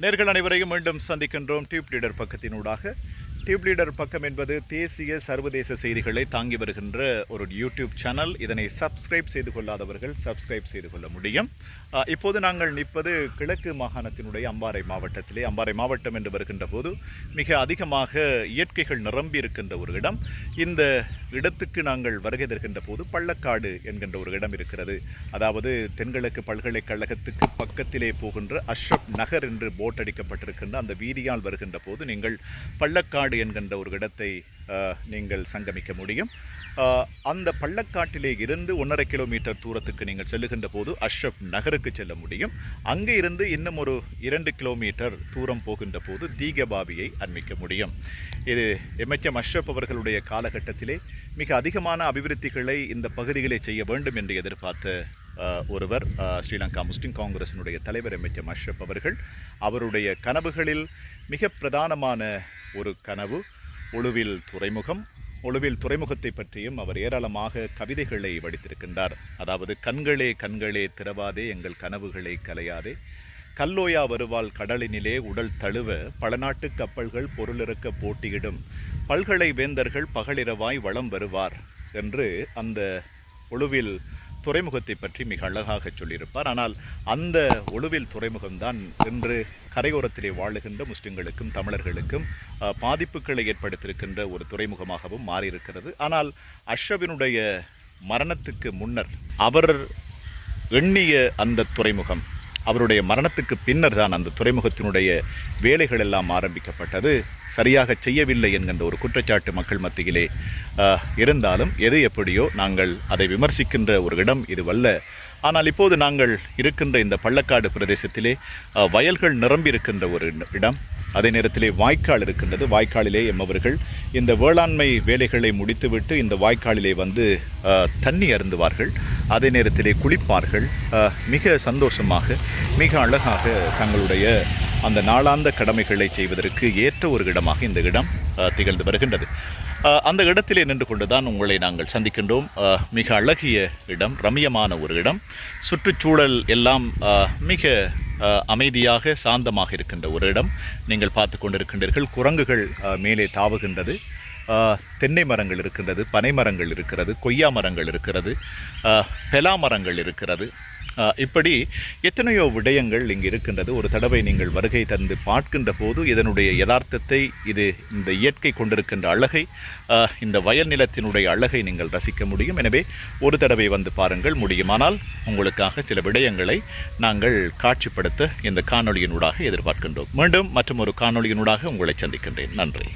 நேர்கள் அனைவரையும் மீண்டும் சந்திக்கின்றோம் டியூப் லீடர் பக்கத்தினூடாக. டியூப் லீடர் பக்கம் என்பது தேசிய சர்வதேச செய்திகளை தாங்கி வருகின்ற ஒரு யூடியூப் சேனல் இதனை சப்ஸ்கிரைப் செய்து கொள்ளாதவர்கள் சப்ஸ்கிரைப் செய்து கொள்ள முடியும். இப்போது நாங்கள் நிற்பது கிழக்கு மாகாணத்தினுடைய அம்பாறை மாவட்டத்திலே. அம்பாறை மாவட்டம் என்று வருகின்ற போது மிக அதிகமாக இயற்கைகள் நிரம்பி இருக்கின்ற ஒரு இடம். இந்த இடத்துக்கு நாங்கள் வருகை தருகின்ற போது பள்ளக்காடு என்கின்ற ஒரு இடம் இருக்கிறது. அதாவது தென்கிழக்கு பல்கலைக்கழகத்துக்கு பக்கத்திலே போகின்ற அஷ்ரப் நகர் என்று போட் அடிக்கப்பட்டிருக்கின்ற அந்த வீதியால் வருகின்ற போது நீங்கள் பள்ளக்காடு என்கின்ற ஒரு இடத்தை நீங்கள் சங்கமிக்க முடியும். அந்த பள்ளக்காட்டிலே இருந்து ஒன்றரை கிலோமீட்டர் தூரத்துக்கு நீங்கள் செல்லுகின்ற போது அஷ்ரப் நகருக்கு செல்ல முடியும். அங்கே இருந்து இன்னும் ஒரு இரண்டு கிலோமீட்டர் தூரம் போகின்ற போது தீகபாவியை அண்மிக்க முடியும். இது எம்எச்எம் அஷ்ரப் அவர்களுடைய காலகட்டத்திலே மிக அதிகமான அபிவிருத்திகளை இந்த பகுதிகளை செய்ய வேண்டும் என்று எதிர்பார்த்த ஒருவர் ஸ்ரீலங்கா முஸ்லிம் காங்கிரசினுடைய தலைவர் எம்எச்எம் அஷ்ரப் அவர்கள். அவருடைய கனவுகளில் மிக பிரதானமான ஒரு கனவு ஒழுவில் துறைமுகம் ஒழுவில் துறைமுகத்தை பற்றியும் அவர் ஏராளமாக கவிதைகளை வடித்திருக்கின்றார். அதாவது கண்களே கண்களே திறவாதே எங்கள் கனவுகளை கலையாதே. கல்லோயா வருவாள் கடலினிலே உடல் தழுவ பல நாட்டு கப்பல்கள் பொருளிறக்க போட்டியிடும். பல்கலை வேந்தர்கள் பகலிரவாய் வளம் வருவார் என்று அந்த ஒழுவில் துறைமுகத்தை பற்றி மிக அழகாக சொல்லியிருப்பார். ஆனால் அந்த ஒழுவில் துறைமுகம்தான் இன்று கரையோரத்திலே வாழுகின்ற முஸ்லிம்களுக்கும் தமிழர்களுக்கும் பாதிப்புகளை ஏற்படுத்தியிருக்கின்ற ஒரு துறைமுகமாகவும் மாறியிருக்கிறது. ஆனால் அஷ்ரவினுடைய மரணத்துக்கு முன்னர் அவர் எண்ணிய அந்த துறைமுகம் அவருடைய மரணத்துக்கு பின்னர் தான் அந்த துறைமுகத்தினுடைய வேலைகள் எல்லாம் ஆரம்பிக்கப்பட்டது. சரியாக செய்யவில்லை என்கின்ற ஒரு குற்றச்சாட்டு மக்கள் மத்தியிலே இருந்தாலும் எது எப்படியோ நாங்கள் அதை விமர்சிக்கின்ற ஒரு இடம் இதுவல்ல. ஆனால் இப்போது நாங்கள் இருக்கின்ற இந்த பள்ளக்காடு பிரதேசத்திலே வயல்கள் நிரம்பி இருக்கின்ற ஒரு இடம். அதே நேரத்திலே வாய்க்கால் இருக்கின்றது. வாய்க்காலிலே எம்மவர்கள் இந்த வேளாண்மை வேலைகளை முடித்துவிட்டு இந்த வாய்க்காலிலே வந்து தண்ணி அருந்துவார்கள். அதே நேரத்திலே குளிப்பார்கள். மிக சந்தோஷமாக மிக அழகாக தங்களுடைய அந்த நாளாந்த கடமைகளை செய்வதற்கு ஏற்ற ஒரு இடமாக இந்த இடம் திகழ்ந்து வருகின்றது. அந்த இடத்திலே நின்று கொண்டுதான் உங்களை நாங்கள் சந்திக்கின்றோம். மிக அழகிய இடம் ரம்யமான ஒரு இடம். சுற்றுச்சூழல் எல்லாம் மிக அமைதியாக சாந்தமாக இருக்கின்ற ஒரு இடம். நீங்கள் பார்த்து கொண்டிருக்கின்றீர்கள். குரங்குகள் மேலே தாவுகின்றது. தென்னை மரங்கள் இருக்கின்றது பனை மரங்கள் இருக்கிறது கொய்யா மரங்கள் இருக்கிறது பெலா மரங்கள் இருக்கிறது. இப்படி எத்தனையோ விடயங்கள் இங்கு இருக்கின்றது. ஒரு தடவை நீங்கள் வருகை தந்து பார்க்கின்ற போது இதனுடைய யதார்த்தத்தை இது இந்த இயற்கை கொண்டிருக்கின்ற அழகை இந்த வயல் நிலத்தினுடைய அழகை நீங்கள் ரசிக்க முடியும். எனவே ஒரு தடவை வந்து பாருங்கள் முடியுமானால் உங்களுக்காக சில விடயங்களை நாங்கள் காட்சிப்படுத்த இந்த காணொலியினூடாக எதிர்பார்க்கின்றோம். மீண்டும் மற்றும் ஒரு காணொளியினூடாக உங்களை சந்திக்கின்றேன். நன்றி.